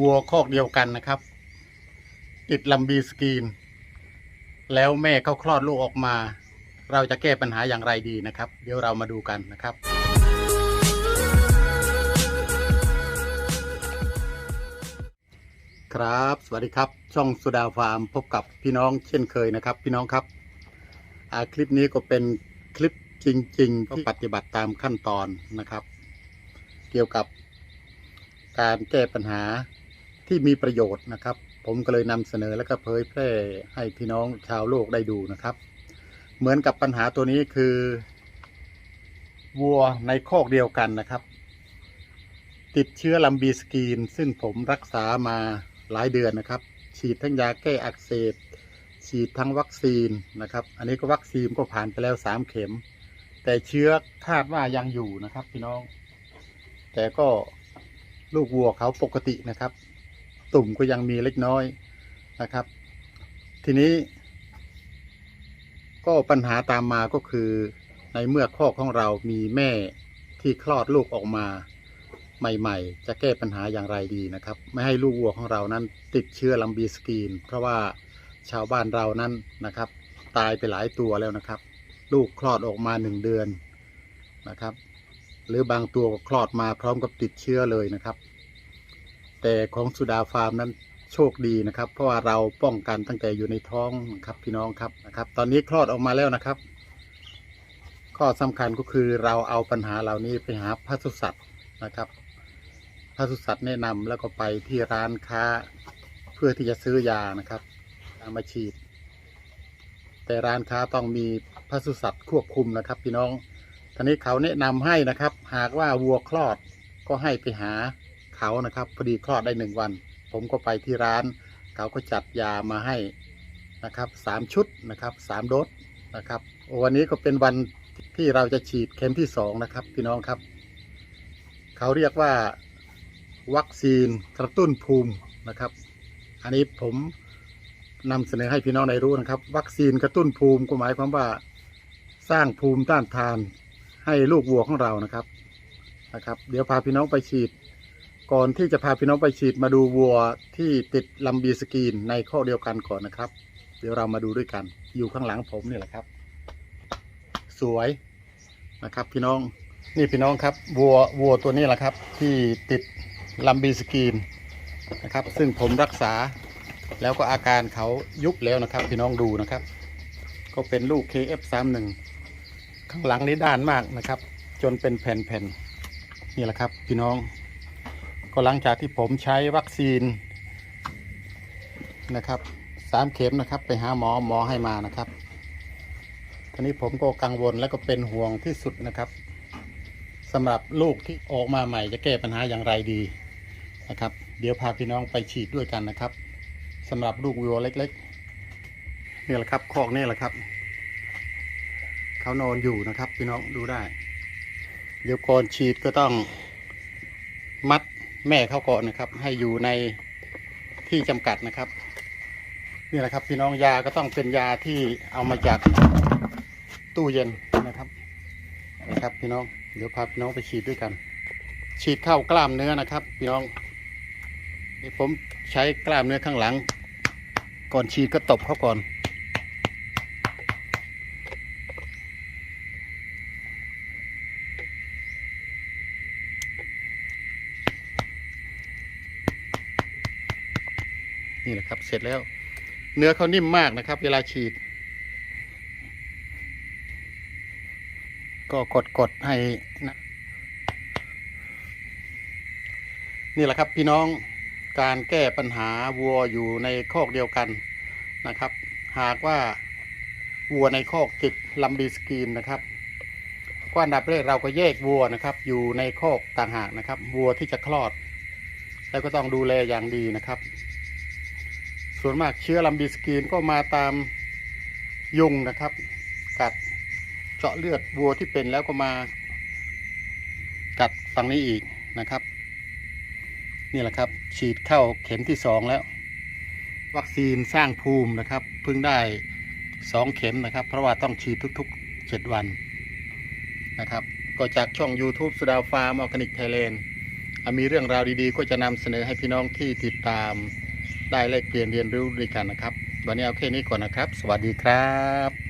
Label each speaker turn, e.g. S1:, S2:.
S1: วัวคอกเดียวกันนะครับ ติดลำบีสกรีน แล้วแม่เขาคลอดลูกออกมา เราจะแก้ปัญหาอย่างไรดีนะครับ เดี๋ยวเรามาดูกันนะครับ ครับ สวัสดีครับ ช่องสุดาฟาร์มพบกับพี่น้องเช่นเคยนะครับ พี่น้องครับคลิปนี้ก็เป็นคลิปจริงๆที่ปฏิบัติตามขั้นตอนนะครับ เกี่ยวกับการแก้ปัญหา ที่มีประโยชน์นะครับ ผมก็เลยนำเสนอและก็เผยแพร่ให้พี่น้องชาวโลกได้ดูนะครับ เหมือนกับปัญหาตัวนี้คือวัวในคอกเดียวกันนะครับ ติดเชื้อลัมบีสกรีน ซึ่งผมรักษามาหลายเดือนนะครับ ฉีดทั้งยาแก้อักเสบฉีดทั้งวัคซีนนะครับ อันนี้ก็วัคซีนก็ผ่านไปแล้วสามเข็ม แต่เชื้อคาดว่ายังอยู่นะครับพี่น้อง แต่ก็ลูกวัวเขาปกตินะครับ ตุ่มก็ยังมีเล็กน้อยนะครับ ทีนี้ ก็ปัญหาตามมาก็คือในเมื่อข้อกของเรามีแม่ที่คลอดลูกออกมาใหม่ ๆ จะแก้ปัญหาอย่างไรดีนะครับ ไม่ให้ลูกวัวของเรานั้นติดเชื้อลัมบีสกรีน เพราะว่าชาวบ้านเรานั้นนะครับ ตายไปหลายตัวแล้วนะครับ ลูกคลอดออกมาหนึ่งเดือนนะครับ หรือบางตัวก็คลอดมาพร้อมกับติดเชื้อเลยนะครับ แต่ของสุดาฟาร์มนั้นโชคดีนะครับ เพราะว่าเราป้องกันตั้งแต่อยู่ในท้องนะครับพี่น้องครับนะครับ ตอนนี้คลอดออกมาแล้วนะครับ ข้อสำคัญก็คือเราเอาปัญหาเหล่านี้ไปหาพศุสัตว์นะครับพศุสัตว์แนะนำแล้วก็ไปที่ร้านค้า เพื่อที่จะซื้อยานะครับเอามาฉีด แต่ร้านค้าต้องมีพศุสัตว์ควบคุมนะครับ พี่น้องทีนี้เขาแนะนำให้นะครับ หากว่าวัวคลอดก็ให้ไปหา เขานะครับพอดีคลอดได้หนึ่งวัน ผมก็ไปที่ร้าน เขาก็จัดยามาให้นะครับสามชุดนะครับสามโดสนะครับ วันนี้ก็เป็นวันที่เราจะฉีดเข็มที่สองนะครับพี่น้องครับ เขาเรียกว่าวัคซีนกระตุ้นภูมินะครับ อันนี้ผมนำเสนอให้พี่น้องได้รู้นะครับ วัคซีนกระตุ้นภูมิก็หมายความว่าสร้างภูมิต้านทานให้ลูกวัวของเรานะครับนะครับ เดี๋ยวพาพี่น้องไปฉีด ก่อนที่จะพาพี่น้องไปฉีดมาดูวัวที่ติดลำบีสกรีนในข้อเดียวกันก่อนนะครับ เดี๋ยวเรามาดูด้วยกัน อยู่ข้างหลังผมนี่แหละครับ สวยนะครับพี่น้องนี่พี่น้องครับวัววัวตัวนี้แหละครับ ที่ติดลำบีสกรีนนะครับ ซึ่งผมรักษาแล้วก็อาการเขายุบแล้วนะครับ พี่น้องดูนะครับ ก็เป็นลูก KF31 ข้างหลังนี้ด้านมากนะครับ จนเป็นแผ่นๆนี่แหละครับ พี่น้อง ก็หลังจากที่ผมใช้วัคซีนนะครับสามเข็มนะครับ ไปหาหมอหมอให้มานะครับทีนี้ผมก็กังวลและก็เป็นห่วงที่สุดนะครับสำหรับลูกที่ออกมาใหม่จะแก้ปัญหาอย่างไรดีนะครับ เดี๋ยวพาพี่น้องไปฉีดด้วยกันนะครับสำหรับลูกวัวเล็ก ๆ นี่แหละครับคอกนี่แหละครับเขานอนอยู่นะครับ พี่น้องดูได้ เดี๋ยวก่อนฉีดก็ต้องมัด แม่เขาก่อนนะครับ ให้อยู่ในที่จำกัดนะครับ นี่แหละครับ พี่น้องยาก็ต้องเป็นยาที่เอามาจากตู้เย็นนะครับนะครับ พี่น้องเดี๋ยวพาพี่น้องไปฉีดด้วยกัน ฉีดเข้ากล้ามเนื้อนะครับ พี่น้องนี่ผมใช้กล้ามเนื้อข้างหลัง ก่อนฉีดก็ตบเขาก่อน นี่แหละครับ เสร็จแล้ว เนื้อเขานิ่มมากนะครับ เวลาฉีด ก็กดกดให้นะนี่แหละครับพี่น้องการแก้ปัญหาวัวอยู่ในคอกเดียวกันนะครับ หากว่าวัวในคอกติดลำดีสกรีนนะครับก็อันดับแรกเราก็แยกวัวนะครับ อยู่ในคอกต่างหากนะครับ วัวที่จะคลอด แล้วก็ต้องดูแลอย่างดีนะครับ ส่วนมากเชื้อลำบีสกรีนก็มาตามยุงนะครับ กัดเจาะเลือดวัวที่เป็นแล้วก็มา กัดฝั่งนี้อีกนะครับ นี่แหละครับ ฉีดเข้าเข็มที่สองแล้ว วัคซีนสร้างภูมินะครับเพิ่งได้สองเข็มนะครับ เพราะว่าต้องฉีดทุกๆเจ็ดวันนะครับ ก็จากช่อง YouTube สุดาวฟาร์มออร์แกนิกไทยแลนด์มีเรื่องราวดีๆ ก็จะนำเสนอให้พี่น้องที่ติดตาม ได้แลกเปลี่ยนเรียนรู้ด้วยกันนะครับ วันนี้เอาแค่นี้ก่อนนะครับ สวัสดีครับ